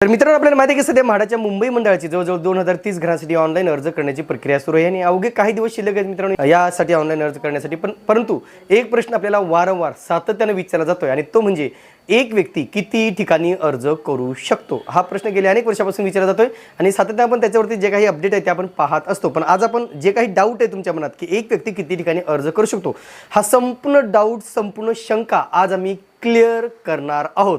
तर मित्रांनो आपल्याला माहिती आहे की सध्या म्हाडाच्या मुंबई मंडळाची जवळजवळ दोन हजार तीस घरांसाठी ऑनलाईन अर्ज करण्याची प्रक्रिया सुरू आहे आणि अवघे काही दिवस शिल्लक आहेत मित्रांनो यासाठी ऑनलाईन अर्ज करण्यासाठी. पण परंतु एक प्रश्न आपल्याला वारंवार सातत्याने विचारला जातोय आणि तो म्हणजे एक व्यक्ती किती ठिकाणी अर्ज करू शकतो? हा प्रश्न गेल्या अनेक वर्षापासून विचारला जातोय आणि सातत्याने आपण त्याच्यावरती जे काही अपडेट आहे ते आपण पाहत असतो. पण आज आपण जे काही डाऊट आहे तुमच्या मनात की एक व्यक्ती किती ठिकाणी अर्ज करू शकतो हा संपूर्ण डाऊट संपूर्ण शंका आज आम्ही क्लिअर करणार आहोत.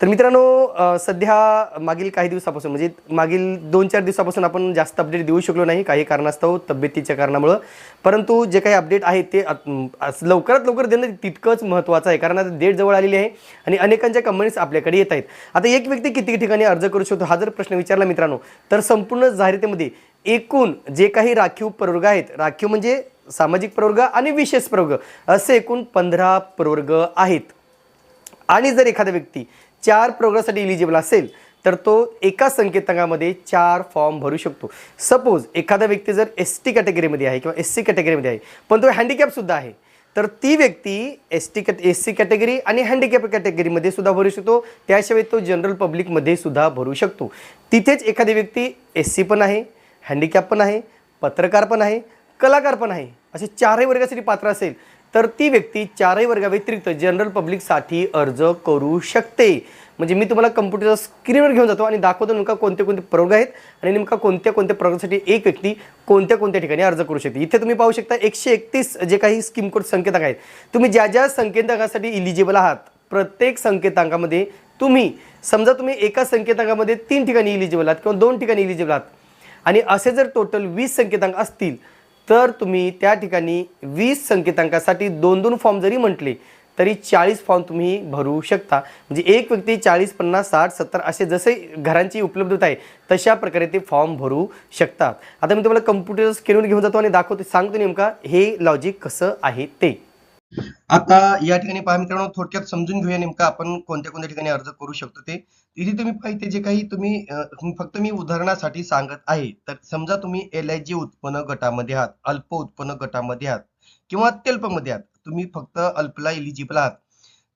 तर मित्रांनो सध्या मागील काही दिवसापासून म्हणजे मागील दोन चार दिवसापासून आपण जास्त अपडेट देऊ शकलो नाही. काही कारणास्तव तब्येतीच्या कारणामुळं. परंतु जे काही अपडेट आहे ते आज लवकरात लवकर देणं तितकंच महत्त्वाचं आहे. कारण आता डेट जवळ आलेली आहे आणि अनेकांच्या कंपनीज आपल्याकडे येत आहेत. आता एक व्यक्ती किती ठिकाणी अर्ज करू शकतो हा जर प्रश्न विचारला मित्रांनो तर संपूर्ण जाहिरातीमध्ये एकूण जे काही राखीव प्रवर्ग आहेत राखीव म्हणजे सामाजिक प्रवर्ग आणि विशेष प्रवर्ग असे एकूण पंधरा प्रवर्ग आहेत. आणि जर एखादा व्यक्ती चार प्रोग्रामसाठी इलिजिबल असेल तर तो एका संकेतांकामध्ये चार फॉर्म भरू शकतो. सपोज एखादा व्यक्ती जर एस टी कॅटेगरीमध्ये आहे किंवा एस सी कॅटेगरीमध्ये आहे पण तो हँडिकॅपसुद्धा आहे तर ती व्यक्ती S T cat S C category आणि हँडिकॅप कॅटेगरीमध्ये सुद्धा भरू शकतो. त्याशिवाय तो जनरल पब्लिकमध्ये सुद्धा भरू शकतो. तिथेच एखादी व्यक्ती एस सी पण आहे हँडिकॅप पण आहे पत्रकार पण आहे कलाकार पण आहे. असे चारही वर्गासाठी पात्र असेल तर ती व्यक्ती चारही वर्गाव्यतिरिक्त जनरल पब्लिकसाठी अर्ज करू शकते. म्हणजे मी तुम्हाला कम्प्युटरचा स्क्रीनवर घेऊन जातो आणि दाखवतो नेमका कोणते कोणते प्रयोग आहेत आणि नेमका कोणत्या कोणत्या प्रयोगासाठी एक व्यक्ती कोणत्या कोणत्या ठिकाणी अर्ज करू शकते. इथे तुम्ही पाहू शकता एकशे एकतीस जे काही स्कीम कोड संकेतांक आहेत. तुम्ही ज्या ज्या संकेतांकासाठी इलिजिबल आहात प्रत्येक संकेतांकामध्ये तुम्ही समजा तुम्ही एका संकेतांकामध्ये तीन ठिकाणी इलिजिबल आहात किंवा दोन ठिकाणी इलिजिबल आहात आणि असे जर टोटल वीस संकेतांक असतील तर तुम्ही त्या ठिकाणी वीस संकेतांकासाठी दोन दोन फॉर्म जरी म्हटले तरी चाळीस फॉर्म तुम्ही भरू शकता. म्हणजे एक व्यक्ती चाळीस पन्नास साठ सत्तर असे जसे घरांची उपलब्धता आहे तशा प्रकारे ते फॉर्म भरू शकतात आता मी तुम्हाला कम्प्युटर स्क्रीनवर घेऊन जातो आणि दाखवतो सांगतो नेमका हे लॉजिक कसं आहे ते. आता या ठिकाणी पहा मित्रांनो थोडक्यात समजून घेऊया नेमका आपण कोणत्या कोणत्या ठिकाणी अर्ज करू शकतो ते. इथे तुम्ही पाहिजे जे काही तुम्ही फक्त मी उदाहरणासाठी सांगत आहे. तर समजा तुम्ही एल आय जी उत्पन्न गटामध्ये आहात अल्प उत्पन्न गटामध्ये आहात किंवा अत्यल्पमध्ये आहात. तुम्ही फक्त अल्पला इलिजिबल आहात.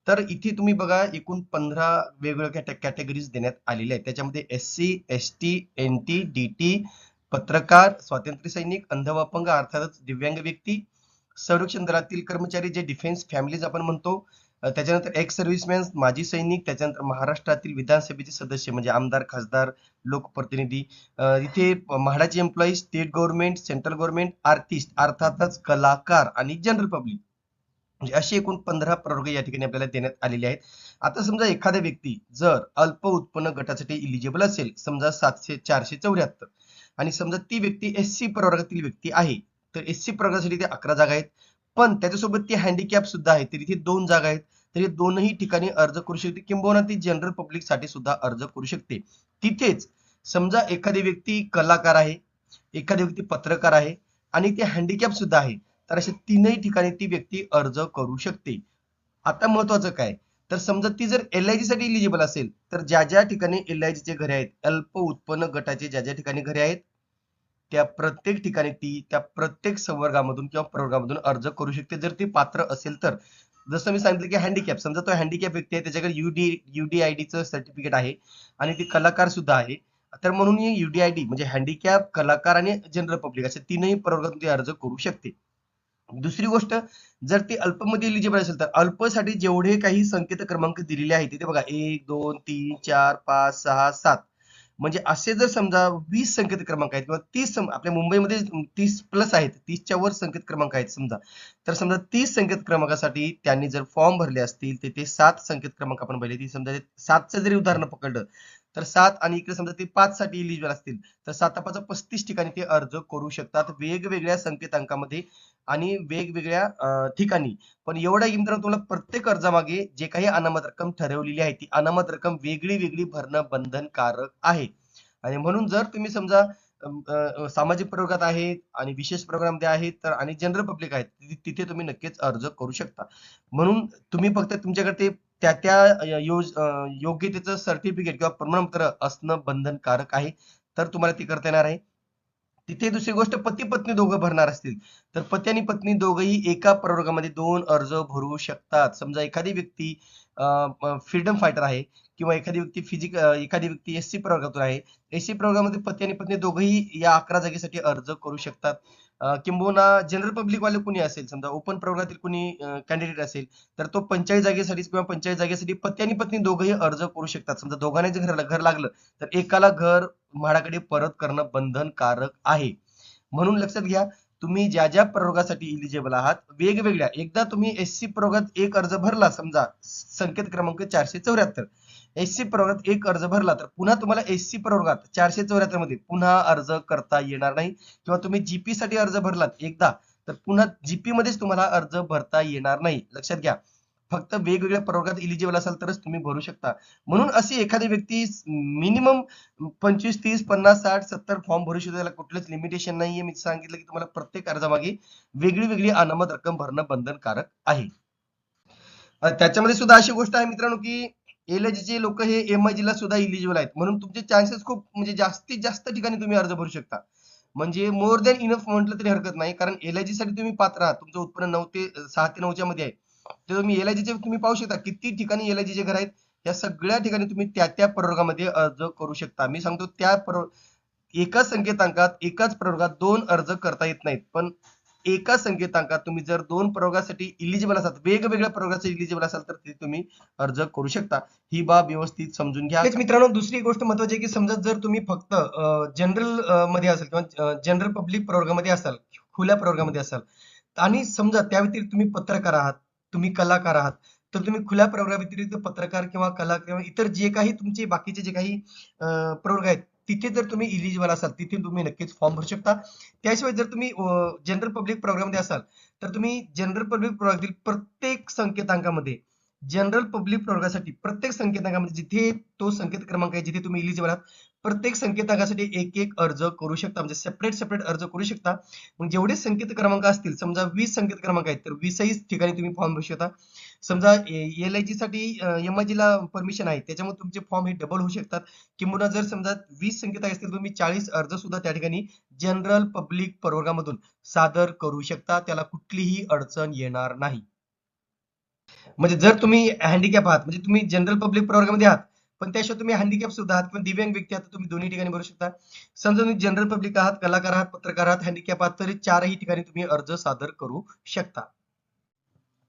तर इथे तुम्ही बघा एकूण पंधरा वेगवेगळ्या कॅटेगरीज देण्यात आलेल्या आहेत. त्याच्यामध्ये S C S T N T D T पत्रकार स्वातंत्र्य सैनिक अंध अपंग अर्थातच दिव्यांग व्यक्ती संरक्षण दलातील कर्मचारी जे डिफेन्स फॅमिलीज आपण म्हणतो त्याच्यानंतर एक्स सर्व्हिसमॅन माजी सैनिक त्याच्यानंतर महाराष्ट्रातील विधानसभेचे सदस्य म्हणजे आमदार खासदार लोकप्रतिनिधी इथे म्हाडाचे employee state government central government artist अर्थातच कलाकार आणि जनरल पब्लिक म्हणजे अशी एकूण पंधरा प्रवर्ग या ठिकाणी आपल्याला देण्यात आलेले आहेत. आता समजा एखादा व्यक्ती जर अल्प उत्पन्न गटासाठी इलिजिबल असेल समजा सातशे चारशे चौऱ्याहत्तर आणि समजा ती व्यक्ती एस सी प्रवर्गातील व्यक्ती आहे तर एस सी प्रवर्गासाठी ते अकरा जागा आहेत. पण त्याच्यासोबत ती हँडिकॅप सुद्धा आहे. तर इथे दोन जागा आहेत. तर हे दोनही ठिकाणी अर्ज करू शकते. किंबहुना ती जनरल पब्लिकसाठी सुद्धा अर्ज करू शकते. तिथेच समजा एखादी व्यक्ती कलाकार आहे एखादी व्यक्ती पत्रकार आहे आणि ती हँडिकॅप सुद्धा आहे तर अशा तीनही ठिकाणी ती व्यक्ती अर्ज करू शकते. आता महत्वाचं काय? तर समजा ती जर एल आयसाठी इलिजिबल असेल तर ज्या ज्या ठिकाणी एल आय जीचे घरे आहेत अल्प उत्पन्न गटाचे ज्या ज्या ठिकाणी घरे आहेत त्या प्रत्येक ठिकाणी ती त्या प्रत्येक संवर्गामधून किंवा प्रवर्गामधून अर्ज करू शकते. जर ती पात्र असेल तर जसं मी सांगितलं की हँडिकॅप समजा तो हँडिकॅप व्यक्ती आहे त्याच्याकडे युडी युडीआयडीचं सर्टिफिकेट आहे आणि ती कलाकार सुद्धा आहे. तर म्हणून युडीआयडी म्हणजे हँडिकॅप कलाकार आणि जनरल पब्लिक असे तीनही प्रवर्गातून ती अर्ज करू शकते. दुसरी गोष्ट जर ती अल्पमध्ये इलिजिबल असेल तर अल्पसाठी जेवढे काही संकेत क्रमांक दिलेले आहेत ते बघा एक दोन तीन चार पाच सहा सात. म्हणजे असे जर समजा वीस संकेत क्रमांक आहेत किंवा तीस आपल्या मुंबईमध्ये तीस प्लस आहेत तीसच्या वर संकेत क्रमांक आहेत समजा. तर समजा तीस संकेत क्रमांकासाठी त्यांनी जर फॉर्म भरले असतील तर ते सात संकेत क्रमांक आपण भरले ती समजा सातचं जरी उदाहरण पकडलं तर सात आणि इकडे समजा ते पाच साठी इलिजिबल असतील तर सात पाच पस्तीस ठिकाणी ते अर्ज करू शकतात वेगवेगळ्या संकेतांकामध्ये आणि वेगवेगळ्या ठिकाणी. पण एवढ्या की मित्रांनो तुम्हाला प्रत्येक अर्जामागे जे काही अनामत रक्कम ठरवलेली आहे ती अनामत रक्कम वेगळी वेगळी भरणं बंधनकारक आहे. आणि म्हणून जर तुम्ही समजा सामाजिक प्रवर्गात आहेत आणि विशेष प्रोग्राममध्ये आहेत तर आणि जनरल पब्लिक आहेत ति- तिथे तुम्ही नक्कीच अर्ज करू शकता. म्हणून तुम्ही फक्त तुमच्याकडे ते त्या त्या योज योग्यतेचं सर्टिफिकेट किंवा प्रमाणपत्र असणं बंधनकारक आहे. तर तुम्हाला ती करता येणार आहे. तिथे दुसरी गोष्ट पती पत्नी दोघं भरणार असतील. तर पती आणि पत्नी दोघंही एका प्रवर्गामध्ये दोन अर्ज भरू शकतात. समजा एखादी व्यक्ती फ्रीडम फायटर आहे किंवा एखादी व्यक्ती फिजिक एखादी व्यक्ती एस सी प्रवर्गातून आहे. एस सी प्रवर्गामध्ये पती आणि पत्नी दोघंही या अकरा जागेसाठी अर्ज करू शकतात. किंबहुना जनरल पब्लिक वाले कुणी असेल? समजा ओपन प्रवर्गातील कुणी कॅन्डिडेट असेल तर तो पंचायत जागेसाठी किंवा पंचायत जागेसाठी पती आणि पत्नी दोघंही अर्ज करू शकतात. समजा दोघांना जर घर घर लागलं तर एकाला घर म्हाडाकडे परत करणं बंधनकारक आहे. म्हणून लक्षात घ्या तुम्ही ज्या ज्या प्ररोगासाठी इलिजिबल आहात वेगवेगळ्या. एकदा तुम्ही एस सी प्रयोगात एक अर्ज भरला समजा संकेत क्रमांक चारशे चौऱ्याहत्तर. एस सी प्रवर्गात एक अर्ज भरला तर पुन्हा तुम्हाला एस सी प्रवर्गात चारशे चौऱ्याहत्तरमध्ये पुन्हा अर्ज करता येणार नाही. किंवा तुम्ही जीपी साठी अर्ज भरलात एकदा तर पुन्हा जीपी मध्येच तुम्हाला अर्ज भरता येणार नाही. लक्षात घ्या. फक्त वेगवेगळ्या प्रवर्गात इलिजिबल असाल तरच तुम्ही भरू शकता. म्हणून अशी एखादी व्यक्ती मिनिमम पंचवीस तीस पन्नास साठ सत्तर फॉर्म भरू शकतो. त्याला कुठलंच लिमिटेशन नाहीये. मी सांगितलं की तुम्हाला प्रत्येक अर्जामागे वेगळी वेगळी अनामत रक्कम भरणं बंधनकारक आहे. त्याच्यामध्ये सुद्धा अशी गोष्ट आहे मित्रांनो की एलआयजीचे लोक हे एमआयजी ला सुद्धा इलिजिबल आहेत. म्हणून तुमचे चान्सेस खूप म्हणजे जास्तीत जास्त ठिकाणी तुम्ही अर्ज भरू शकता. म्हणजे मोर दॅन इनफ म्हटलं तरी हरकत नाही. कारण एलआयजी साठी तुम्ही पात्र आहात. तुमचं उत्पन्न नऊ ते सहा ते नऊच्या मध्ये आहे. तर तुम्ही एलआयजीचे तुम्ही पाहू शकता किती ठिकाणी एलआयजीचे घर आहेत या सगळ्या ठिकाणी तुम्ही त्या त्या प्रवर्गामध्ये अर्ज करू शकता. मी सांगतो त्या एकाच संकेतांकात एकाच प्रवर्गात दोन अर्ज करता येत नाहीत. पण एकाच संकेतांकात तुम्ही जर दोन प्रवर्गासाठी इलिजिबल असाल वेगवेगळ्या प्रवर्गासाठी इलिजिबल असाल तर ते तुम्ही अर्ज करू शकता. ही बाब व्यवस्थित समजून घ्या. मित्रांनो दुसरी गोष्ट महत्वाची आहे की समजा जर तुम्ही फक्त जनरलमध्ये असाल किंवा जनरल पब्लिक प्रवर्गामध्ये असाल खुल्या प्रवर्गामध्ये असाल आणि समजा त्या व्यतिरिक्त तुम्ही पत्रकार आहात तुम्ही कलाकार आहात. तर तुम्ही खुल्या प्रवर्गाव्यतिरिक्त पत्रकार किंवा कला किंवा इतर जे काही तुमचे बाकीचे जे काही प्रवर्ग आहेत तिथे जर तुम्ही इलिजिबल असाल तिथे तुम्ही नक्कीच फॉर्म भरू शकता. त्याशिवाय जर तुम्ही जनरल पब्लिक प्रोग्राममध्ये असाल तर तुम्ही जनरल पब्लिक प्रवर्गातील प्रत्येक संकेतांकामध्ये जनरल पब्लिक प्रवर्गासाठी प्रत्येक संकेतांकामध्ये जिथे तो संकेत क्रमांक आहे जिथे तुम्ही इलिजिबल आहात प्रत्येक संकेतांकासाठी एक एक अर्ज करू शकता. म्हणजे सेपरेट सेपरेट अर्ज करू शकता. मग जेवढे संकेत क्रमांक असतील समजा वीस संकेत क्रमांक आहेत तर वीसही ठिकाणी तुम्ही फॉर्म भरू शकता. समजा एल आय जी साठी एम आय ला परमिशन आहे त्याच्यामुळे तुमचे फॉर्म हे डबल होऊ शकतात. किंवा जर समजा वीस संकेत असतील तुम्ही चाळीस अर्ज सुद्धा त्या ठिकाणी जनरल पब्लिक प्रवर्गामधून सादर करू शकता. त्याला कुठलीही अडचण येणार नाही. म्हणजे जर तुम्ही हँडिकॅप आहात म्हणजे तुम्ही जनरल पब्लिक प्रवर्गामध्ये आहात पण त्याशिवाय तुम्ही हँडिकॅप सुद्धा आहात किंवा दिव्यांग व्यक्ती आहात तुम्ही दोन्ही ठिकाणी भरू शकता. समजा तुम्ही जनरल पब्लिक आहात कलाकार आहात पत्रकार आहात हँडिकॅप आहात तरी चारही ठिकाणी तुम्ही अर्ज सादर करू शकता.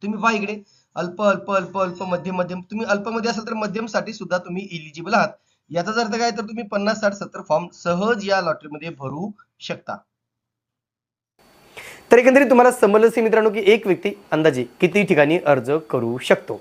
तुम्ही पहा इकडे अल्प अल्प अल्प अल्प मध्यम मध्यम. तुम्ही अल्पमध्ये असाल तर मध्यमसाठी सुद्धा तुम्ही इलिजिबल आहात. याचाच अर्थ काय तर तुम्ही पन्नास साठ सत्तर फॉर्म सहज या लॉटरीमध्ये भरू शकता. तर एकंदरीत तुम्हाला समजलं असेल मित्रांनो की एक व्यक्ती अंदाजे किती ठिकाणी अर्ज करू शकतो.